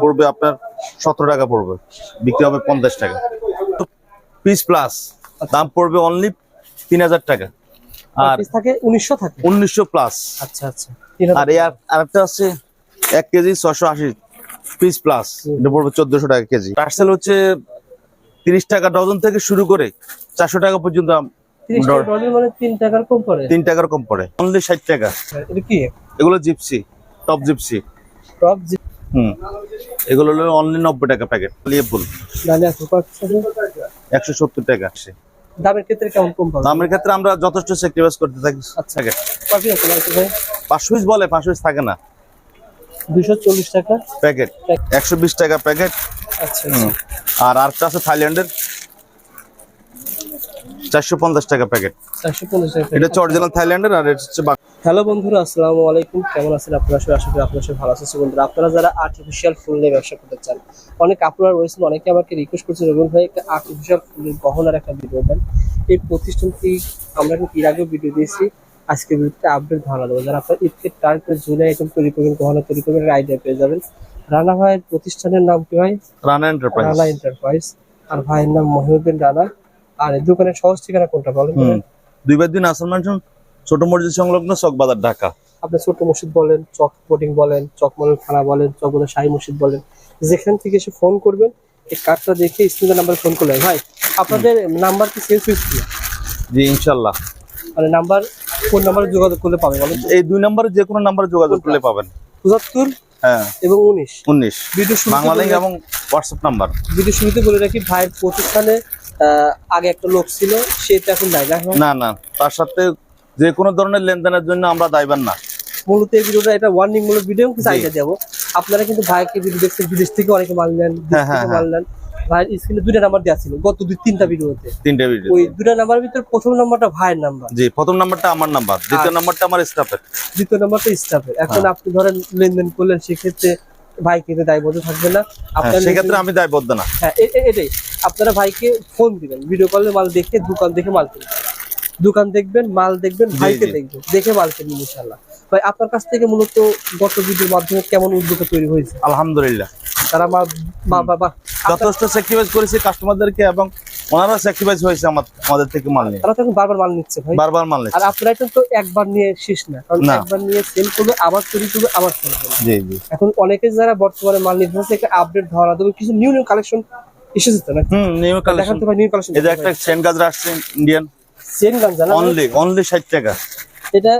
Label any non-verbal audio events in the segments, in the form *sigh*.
পড়বে আপনার সতেরো টাকা পড়বে। বিক্রি হবে পঞ্চাশ টাকা। পিস প্লাস দাম পড়বে অনলি তিন হাজার টাকা। আর থাকে উনিশশো থাকে? উনিশশো প্লাস আচ্ছা আচ্ছা। আর আরেকটা আছে এক কেজি ছশো আশি পিস প্লাস এটা পড়বে চোদ্দশো টাকা কেজি। পার্সেল হচ্ছে তিরিশ টাকা ডজন থেকে শুরু করে চারশো টাকা পর্যন্ত মানে তিন টাকার কম পড়ে। তিন টাকার কম পড়ে। অনলি ষাট টাকা। এগুলো জিপসি টপ জিপসি টপ জি হুম। এগুলো হলো অনলি নব্বই টাকা প্যাকেট কত টাকা? একশো সত্তর টাকা আসে। দামের ক্ষেত্রে কেমন কম দামের ক্ষেত্রে আমরা যথেষ্ট স্যাক্রিফাইস করতে থাকি। আচ্ছা। পাঁচশো পিস বলে পাঁচশো পিস থাকে না। দুশো চল্লিশ টাকা। প্যাকেট একশো বিশ টাকা প্যাকেট আচ্ছা আচ্ছা। আর আরেকটা আছে থাইল্যান্ডের। চারশো পঞ্চাশ টাকা প্যাকেট চারশো পঞ্চাশ টাকা। এটা হচ্ছে অরিজিনাল থাইল্যান্ডের আর এটা হচ্ছে হ্যালো বন্ধুরা আসসালামু আলাইকুম। কেমন আছেন আপনারা? সবাই আশা করি আপনারা সবাই ভালো আছেন। বন্ধুরা আপনারা যারা আর্টিফিশিয়াল ফুল নিয়ে ব্যবসা করতে চান অনেক আপনারা রয়েছেন অনেকে আমাকে রিকোয়েস্ট করছেন রবীন্দ্র ভাই একটা আর্টিফিশিয়াল ফুলের গহনার একটা ভিডিও দেন। এই প্রতিষ্ঠানটি আমরা কিন্তু এর আগেও ভিডিও দিয়েছি। আজকে ভিডিওতে আপডেট ধারণা দেবো। যারা আপনার ঈদকে করে জুলাই আইটেম তৈরি করবেন গহনা তৈরি করবেন আইডিয়া পেয়ে যাবেন। রানা ভাইয়ের প্রতিষ্ঠানের নাম কি হয় রানা এন্টারপ্রাইজ রানা এন্টারপ্রাইজ আর ভাইয়ের নাম মহিউদ্দিন রানা। আর এই দোকানের সহজ ঠিকানা কোনটা বলেন? দুই বার দিন আসান মানসন ছোট মসজিদ সংলগ্ন চকবাজার ঢাকা। আপনি ছোট্ট মসজিদ বলেন চক বোটিং বলেন চক মলের খানা বলেন চক বলেন শাহী মসজিদ বলেন যেখান থেকে এসে ফোন করবেন এই কার্ডটা দেখে স্ক্রিনের নাম্বার ফোন করলেন। ভাই আপনাদের নাম্বার কি সেভ হয়েছিল জি ইনশাল্লাহ। মানে নাম্বার ফোন নাম্বারে যোগাযোগ করলে পাবে বলেন এই দুই নম্বরে যে কোনো নাম্বারে যোগাযোগ করলে পাবেন। পঁচাত্তর হ্যাঁ। এবং উনিশ। উনিশ। ভিডিও বাংলা এবং হোয়াটসঅ্যাপ নাম্বার ভিডিও শুরুতে বলে রাখি ভাইয়ের প্রতিষ্ঠানে আগে একটা লোক ছিল সে তো এখন নাই। না না তার সাথে যে কোনো ধরনের লেনদেনের জন্য আমরা দায়বান না। মূলত এই ভিডিওটা এটা ওয়ার্নিং মূলক ভিডিও। আইডিয়া দেবো। আপনারা কিন্তু ভাইকে ভিডিও দেখছেন বিদেশ থেকে অনেকে মাল নেন হ্যাঁ, হ্যাঁ, হ্যাঁ। মাল নেন। ভাইয়ের স্ক্রিনে দুইটা নাম্বার দেওয়া ছিল গত দুই তিনটা ভিডিওতে তিনটে ভিডিও ওই দুটা নাম্বারের ভিতরে প্রথম নাম্বারটা ভাইয়ের নাম্বার জি প্রথম নাম্বারটা আমার নাম্বার দ্বিতীয়। নাম্বারটা আমার স্টাফের দ্বিতীয় নাম্বারটা স্টাফের এখন। আপনি ধরেন লেনদেন করলেন সেক্ষেত্রে ভাই কিন্তু দায়বদ্ধ থাকবে না। আপনার সেক্ষেত্রে আমি দায়বদ্ধ না। হ্যাঁ এটাই। আপনারা ভাইকে ফোন দিবেন ভিডিও কলে মাল দেখে দোকান দেখে মাল কিনবেন। দোকান দেখবেন মাল দেখবেন ভাইকে দেখবেন দেখে মাল কিনবেন ইনশাল্লাহ ভাই আপনার কাছ থেকে মূলত গত ভিডিওর মাধ্যমে কেমন উদ্যোগ তৈরি হয়েছে? আলহামদুলিল্লাহ। তারা মা বা বা যথেষ্ট স্যাক্রিফাইস করেছি কাস্টমারদেরকে এবং ওনারা স্যাক্রিফাইস হয়েছে আমাদের থেকে মাল নিয়ে। তারা তখন বারবার মাল নিচ্ছে ভাই। বারবার মাল আর নিচ্ছে আপনারা এটা তো একবার নিয়ে শেষ না কারণ একবার নিয়ে সেল করবে আবার তৈরি করবে আবার সেল করবে। জি জি। এখন অনেকে যারা বর্তমানে মাল নিতে হচ্ছে একটা আপডেট ধারণা দেবে কিছু নিউ নিউ কালেকশন এসেছে তো না হুম নিউ কালেকশন তো ভাই নিউ কালেকশন এই যে একটা সেন্ট গাজরা আসছে ইন্ডিয়ান সেন গান জানা অনলি অনলি ষাট টাকা। এটা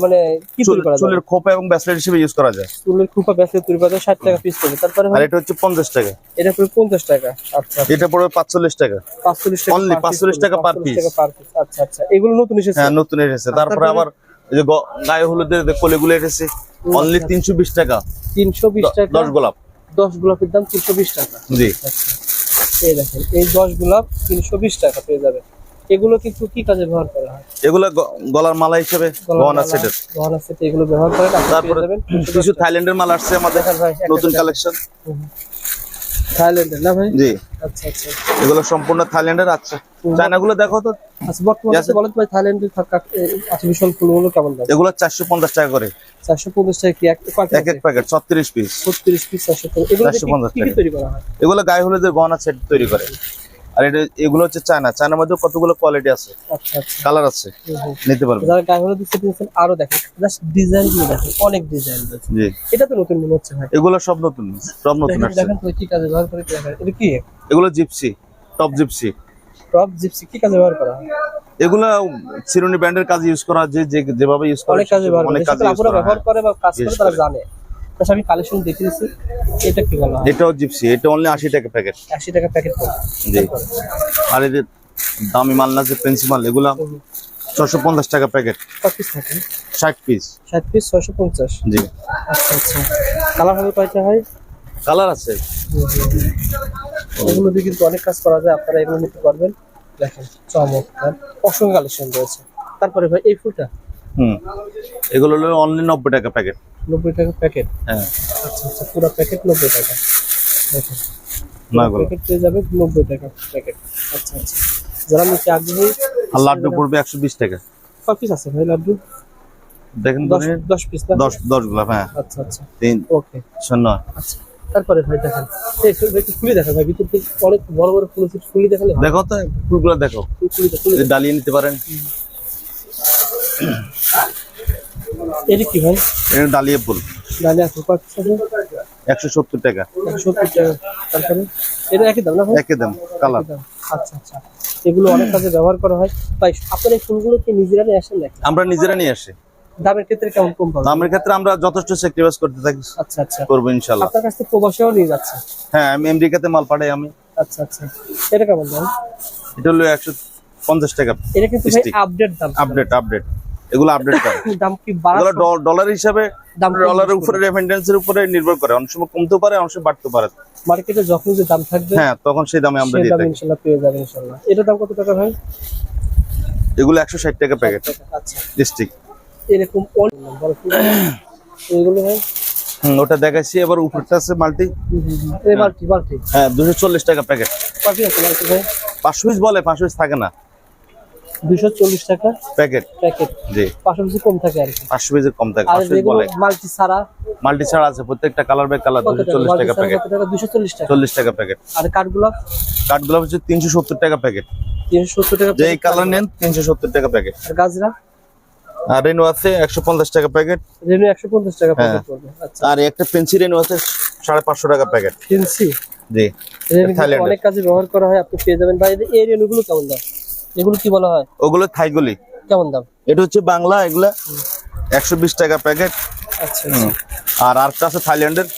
মানে কি তৈরি করা যায়? চুলের খোপা এবং ব্যাসলেট হিসেবে ইউজ করা যায়। চুলের খুপা ব্যাসে তৈরি করা যায় ষাট টাকা পিস তারপরে আর এটা হচ্ছে পঞ্চাশ টাকা। এটা পড়বে পঞ্চাশ টাকা। আচ্ছা এটা পড়বে পাঁচচল্লিশ টাকা। পাঁচচল্লিশ টাকা Only per piece 45 টাকা piece। 45 টাকা per piece, আচ্ছা আচ্ছা। এগুলো নতুন এসেছে? হ্যাঁ নতুন এসেছে। তারপরে তারপরে- আবার এই যে গায়ে হলুদের কলিগুলো এসেছে অনলি তিনশো বিশ টাকা। তিনশো বিশ টাকা? দশ গোলাপ। দশ গোলাপের দাম তিনশো বিশ টাকা। জি। আচ্ছা। এই দেখেন এই দশ গোলাপ তিনশো বিশ টাকা পেয়ে যাবে। এগুলো কিন্তু কি কাজে ব্যবহার করা হয়? এগুলো গলার মালা হিসেবে গহনা সেটের গহনা সেট এগুলো ব্যবহার তারপরে কিছু থাইল্যান্ডের মাল আসছে আমাদের নতুন কালেকশন থাইল্যান্ডের না ভাই? জি। আচ্ছা আচ্ছা। এগুলো সম্পূর্ণ থাইল্যান্ডের চায়নাগুলো দেখো তো। আচ্ছা বর্তমানে বলেন ভাই থাইল্যান্ডের আর্টিফিশিয়াল ফুলগুলো কেমন দাম? এগুলো চারশো পঞ্চাশ টাকা করে। চারশো পঞ্চাশ টাকা কি এক কয় এক এক প্যাকেট ছত্রিশ পিস ছত্রিশ পিস চারশো এগুলো 450 কি কি টাকা। তৈরি করা হয়? এগুলো গায়ে হলুদের গহনা সেট তৈরি করে। আর এটা এগুলো হচ্ছে চায়না। চায়নার মধ্যে কতগুলো কোয়ালিটি আছে? আচ্ছা আচ্ছা। কালার আছে। নিতে পারবে যারা দিচ্ছে আরও দেখেন। জাস্ট ডিজাইনগুলো দেখেন অনেক ডিজাইন রয়েছে। জি। এটা তো নতুন মনে হচ্ছে ভাই। এগুলো সব নতুন সব নতুন আসছে। দেখেন তো কি কাজে ব্যবহার করে দেখেন এটা কি? এগুলো gypsy top gypsy. Top gypsy কি কাজে ব্যবহার করা? হয় এগুলো সিরোনি ব্র্যান্ডের কাজে ইউজ করা যে যেভাবে ইউজ করে অনেক কাজে ব্যবহার করা। ব্যবহার করে বা কাজ করে তারা জানে। তাছাড়া আমি কালেকশন দেখে দিচ্ছি এটা কি বলা? এটাও জিপসি এটা অনলি আশি টাকা প্যাকেট আশি টাকা প্যাকেট জি। আর যে দামি মাল না যে পেন্সিল মাল এগুলো ছশো পঞ্চাশ টাকা প্যাকেট ষাট পিস ষাট পিস ছয়শো পঞ্চাশ। জি। আচ্ছা আচ্ছা। কালার হবে কয়টা হয়? কালার আছে। এগুলো দিয়ে কিন্তু অনেক কাজ করা যায় আপনারা এগুলো নিতে পারবেন। দেখেন চমৎকার। অসংখ্য কালেকশন রয়েছে। তারপরে ভাই এই ফুলটা? হুম। এগুলো হলো অনলি নব্বই টাকা প্যাকেট নব্বই টাকা প্যাকেট হ্যাঁ। আচ্ছা আচ্ছা পুরো প্যাকেট নব্বই টাকা। প্যাকেট পেয়ে যাবে নব্বই টাকা প্যাকেট আচ্ছা আচ্ছা। যারা নিচে আগ্রহী আর লাড্ডু পড়বে একশো বিশ টাকা। কয় পিস আছে ভাই লাড্ডু? দেখেন দশ দশ পিস দশ দশ গোলাপ হ্যাঁ। আচ্ছা আচ্ছা। তিন। ওকে। শূন্য। আচ্ছা তারপরে ভাই দেখেন। একটু খুলে দেখেন ভাই ভিতর থেকে অনেক বড় বড় ফুল আছে খুলে দেখালে দেখো তো ফুলগুলো দেখো। দেখ- ডালিয়ে নিতে পারেন। এটা কি ভাই? এটা ডালিয়ে ফুল। ডালে আছে কত একশো সত্তর টাকা। একশো সত্তর টাকা। তারপরে? এটা একই দাম না একই দাম কালার। আচ্ছা আচ্ছা। এগুলো অনেক কাজে ব্যবহার করা হয়। ভাই আপনার এই ফুলগুলো কি নিজেরা নিয়ে আসেন নাকি? আমরা নিজেরা নিয়ে আসি। দামের ক্ষেত্রে কেমন কম পাবেন? দামের ক্ষেত্রে আমরা যথেষ্ট স্যাক্রিফাইস করতে থাকি। আচ্ছা আচ্ছা। করব ইনশাল্লাহ। আপনার কাছ প্রবাসেও নিয়ে যাচ্ছে? হ্যাঁ আমি আমেরিকাতে মাল পাঠাই আমি। আচ্ছা আচ্ছা। এটা কেমন দাম? এটা হলো একশো পঞ্চাশ টাকা এটা কিন্তু ভাই আপডেট দাম। আপডেট আপডেট এগুলো আপডেট করে। *laughs* দাম কি বাড়া ডলার হিসাবে ডলারের উপরে রেমিটেন্সের উপরে নির্ভর করে। অনেক সময় কমতেও পারে অনেক সময় বাড়তে পারে। মার্কেটে যখন যে দাম থাকবে হ্যাঁ তখন সেই দামে আমরা দিয়ে থাকি। ইনশাল্লাহ পেয়ে যাবেন ইনশাল্লাহ। এটা দাম কত টাকা ভাই? এগুলো একশো ষাট টাকা প্যাকেট আচ্ছা। ডিস্ট্রিক্ট এরকম বড় ভাই? ওটা দেখাচ্ছি। এবার উপরটা আছে মাল্টি। বালতি বালতি হ্যাঁ দুশো চল্লিশ টাকা প্যাকেট পাঁচশো পিস বলে পাঁচশো পিস থাকে না। দুশো চল্লিশ টাকা প্যাকেট? প্যাকেট। জি। পাশাপাশি কম থাকে আর কি। পাঁচশো পিসের কম থাকে আর পাঁচশো পিস যেগুলো বলে। মাল্টি ছাড়া মাল্টি ছাড়া আছে প্রত্যেকটা কালার বাই কালার কত দুশো টাকা চল্লিশ টাকা প্যাকেট কত টাকা? দুশো চল্লিশ টাকা। চল্লিশ টাকা প্যাকেট আর কাঠগুলো কাঠগুলো হচ্ছে তিনশো সত্তর টাকা প্যাকেট তিনশো সত্তর টাকা যে packet কালার নেন তিনশো সত্তর টাকা প্যাকেট আর গাজরা? আর রেনু আছে একশো পঞ্চাশ টাকা প্যাকেট রেনু একশো পঞ্চাশ টাকা। প্যাকেট পড়বে। আচ্ছা। আর একটা পেন্সি রেনু আছে সাড়ে পাঁচশো টাকা প্যাকেট কিনছি জি। অনেক কাজে ব্যবহার করা হয় আপনি পেয়ে যাবেন। ভাই এই রেনুগুলো কেমন দাম? এগুলো কি বলা হয়? ওগুলো থাইগুলি কেমন দাম? এটা হচ্ছে বাংলা এগুলা একশো বিশ টাকা প্যাকেট। আচ্ছা আচ্ছা। আর আরেকটা আছে থাইল্যান্ডের।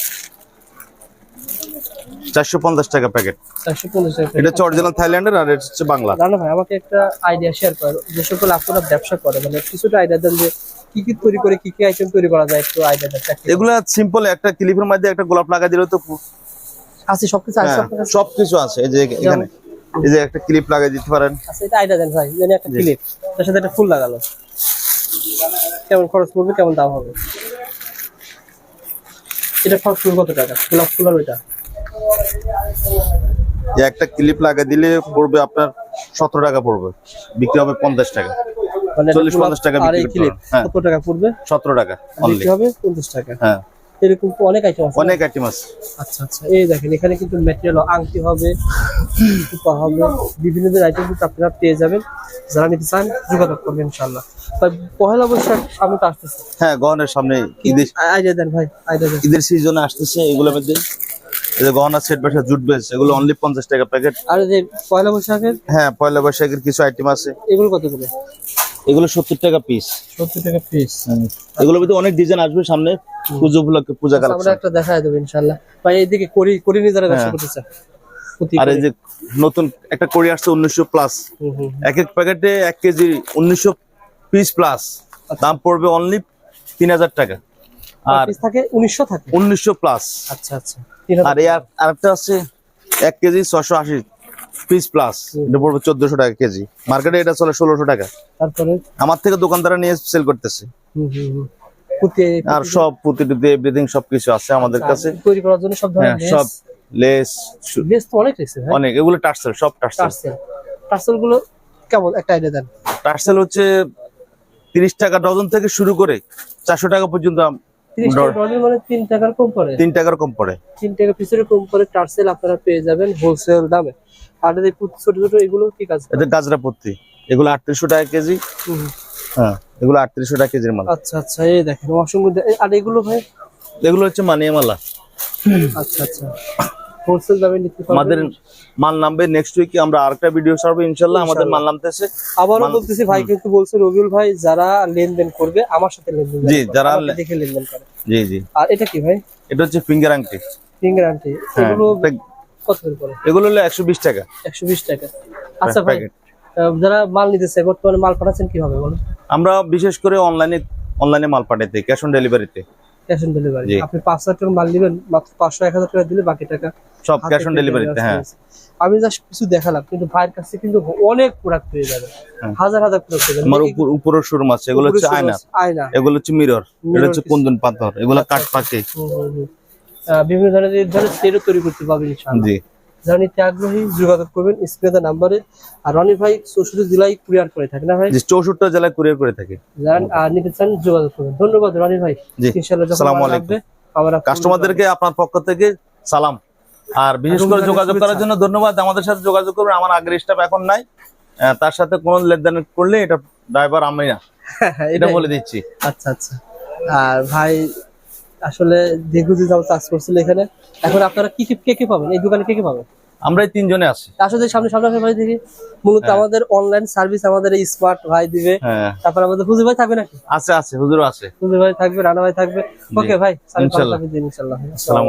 চারশো পঞ্চাশ টাকা প্যাকেট। চারশো পঞ্চাশ টাকা এটা হচ্ছে অরিজিনাল থাইল্যান্ডের আর এটা হচ্ছে বাংলা। ভাই আমাকে একটা আইডিয়া শেয়ার করেন যে সকল আপনারা ব্যবসা করে মানে কিছুটা আইডিয়া দেন যে কি কি তৈরি করে কি কি আইটেম তৈরি করা যায় একটু আইডিয়া দেন এগুলা সিম্পল একটা ক্লিপের মধ্যে একটা গোলাপ লাগা দিলে তো আছে সবকিছু আছে হ্যাঁ, সবকিছু আছে। এই যে এখানে। এই যে একটা ক্লিপ লাগাই দিতে পারেন। আচ্ছা এটা আইডিয়া দেন ভাই মানে একটা ক্লিপ তার সাথে একটা ফুল লাগালো। কেমন খরচ পড়বে কেমন দাম হবে? এটা খরচ পড়বে কত টাকা? গোলাপ ফুল আর ওইটা? একটা ক্লিপ লাগাই দিলে পড়বে আপনার সতেরো টাকা পড়বে। বিক্রি হবে পঞ্চাশ টাকা। মানে 40 50 টাকা বিক্রি। হ্যাঁ। কত টাকা পড়বে? সতেরো টাকা অনলি বিক্রি হবে পঞ্চাশ টাকা? হ্যাঁ। এরকম অনেক আইটেম আছে। অনেক আইটেম আছে। আচ্ছা আচ্ছা। এই দেখেন এখানে কিন্তু ম্যাটেরিয়াল আংটি হবে হবে। বিভিন্ন আইটেম কিন্তু আপনারা পেয়ে যাবেন। যারা নিতে চান যোগাযোগ করবেন ইনশাল্লাহ তাই পহেলা বৈশাখ সামনে তো আসতেছে। হ্যাঁ গহনার সামনে ঈদের আইডিয়া দেন ভাই আইডিয়া দেন। ঈদের সিজনে আসতেছে এগুলোর মধ্যে। যে গহনা সেট বাসা জুট বেস এগুলো অনলি পঞ্চাশ টাকা প্যাকেট আর যে পয়লা বৈশাখের? হ্যাঁ পয়লা বৈশাখের কিছু আইটেম আছে। এগুলো কত করে? এগুলো সত্তর টাকা পিস সত্তর টাকা পিস এগুলোর মধ্যে অনেক ডিজাইন আসবে সামনে। পুজো উপলক্ষে পূজা আমরা কালেকশন একটা দেখায় দেবো ইনশাল্লাহ ভাই এইদিকে করি করি নিয়ে যারা ব্যবসা হ্যাঁ। করতে প্রতি আর এই যে নতুন একটা কোরি আসছে উনিশশো প্লাস এক এক প্যাকেটে এক কেজি উনিশশো পিস প্লাস দাম পড়বে অনলি তিন হাজার টাকা। আর থাকে উনিশশো থাকে? উনিশশো প্লাস আচ্ছা আচ্ছা। আর আরেকটা আছে এক কেজি ছশো আশি পিস প্লাস এটা পড়বে চোদ্দশো টাকা কেজি। মার্কেটে এটা চলে ষোলোশো টাকা। তারপরে? আমার থেকে দোকানদাররা নিয়ে সেল করতেছে। আর সব পুঁতি এভরিথিং সবকিছু আছে আমাদের কাছে। তৈরি করার জন্য সব হ্যাঁ ধরনের সব লেস সু- বেশ তো অনেক রেখেছে ভাই অনেক এগুলো টার্সেল সব টার্সেল। টার্সেল। টার্সেলগুলো কেমন? একটা আইডিয়া দেন। টার্সেল হচ্ছে তিরিশ টাকা ডজন থেকে শুরু করে চারশো টাকা পর্যন্ত আম- তিরিশ ডর- টাকা ডলার মানে তিন টাকার কম পড়ে। তিন টাকার কম পড়ে। তিন টাকা পিসের কম পড়ে টার্সেল আপনারা পেয়ে যাবেন হোলসেল দামে। আর এই ছোট ছোট এগুলো কি কাজ এটা গাজরা পত্তি। এগুলো আটত্রিশশো টাকা কেজি। হ্যাঁ এগুলো আটত্রিশশো টাকা কেজির মাল। আচ্ছা আচ্ছা এই দেখেন অসংখ্য আর এগুলো ভাই? এগুলো হচ্ছে মানিয়া মালা আচ্ছা আচ্ছা। হোলসেল দামে নিতে পারবেন। আমাদের মাল নামবে নেক্সট উইকে আমরা আরেকটা ভিডিও ছাড়বো ইনশাল্লাহ আমাদের মাল নামতেছে। আবারও বলতেছি ভাই কিন্তু বলছে রবিউল ভাই যারা লেনদেন করবে আমার সাথে লেনদেন জি, যারা দেখে লেনদেন করে। জি জি। আর এটা কি ভাই? এটা হচ্ছে ফিঙ্গার আংটি। ফিঙ্গার আন্টি হ্যাঁ এগুলো কত করে পড়ে এগুলো হলো একশো বিশ টাকা। একশো বিশ টাকা। আচ্ছা ভাই যারা মাল নিতেছে বর্তমানে মাল পাঠাচ্ছেন কীভাবে বলেন? আমরা বিশেষ করে অনলাইনে অনলাইনে মাল পাঠাইতে ক্যাশ অন ডেলিভারিতে ক্যাশ অন ডেলিভারি। আপনি পাঁচ হাজার টাকা মাল নেবেন মাত্র পাঁচশো এক হাজার টাকা দিলে বাকি টাকা সব ক্যাশ অন ডেলিভারিতে হ্যাঁ। আমি জাস্ট কিছু দেখালাম কিন্তু ভাইয়ের কাছে কিন্তু অনেক প্রোডাক্ট পেয়ে যাবে হ্যাঁ। হাজার হাজার প্রোডাক্ট পেয়ে যাবে আমার উপর উপরের শোরুম আছে এগুলো হচ্ছে আয়না। আয়না। এগুলো হচ্ছে মিরর এটা হচ্ছে কুন্দন পাথর এগুলো কাঠ পাকে হুম, হুম, হুম। আহ, বিভিন্ন ধরনের ধরনের তৈরি করতে পারবেন ইনশাআল্লাহ। জি। যারা নিতে আগ্রহী যোগাযোগ করবেন স্ক্রিনে নাম্বারে। আর রনি ভাই চৌষট্টি জেলায় কুরিয়ার করে থাকে না ভাই? চৌষট্টি জেলায় কুরিয়ার করে থাকে। আর নিতে চান যোগাযোগ করবেন। ধন্যবাদ রনি ভাই। আমরা কাস্টমারদেরকে আপনার পক্ষ থেকে সালাম। আর বিশেষ করে যোগাযোগ করার জন্য ধন্যবাদ। আমাদের সাথে যোগাযোগ করবেন আমার আগের স্টাফ এখন নাই। তার সাথে কোন লেনদেন করলে এটা ড্রাইভার আমি না। *laughs* এটা বলে দিচ্ছি। আচ্ছা আচ্ছা। আর ভাই আসলে দীর্ঘদিন যাবত কাজ করছিল এখানে। এখন আপনারা কি কি কে কে পাবেন? এই দোকানে কে কে পাবেন? আমরাই তিনজনে আছি। আসলে সামনে সামনে ভাই দেখি। মূলত হ্যাঁ। আমাদের অনলাইন সার্ভিস আমাদের স্মার্ট ভাই দিবে। হ্যাঁ। তারপর আমাদের হুজুর ভাই থাকবে নাকি? আছে আছে হুজুরও আছে। হুজুর ভাই থাকবে রানা ভাই থাকবে। ওকে ভাই ইনশাআল্লাহ ইনশাআল্লাহ আসসালামু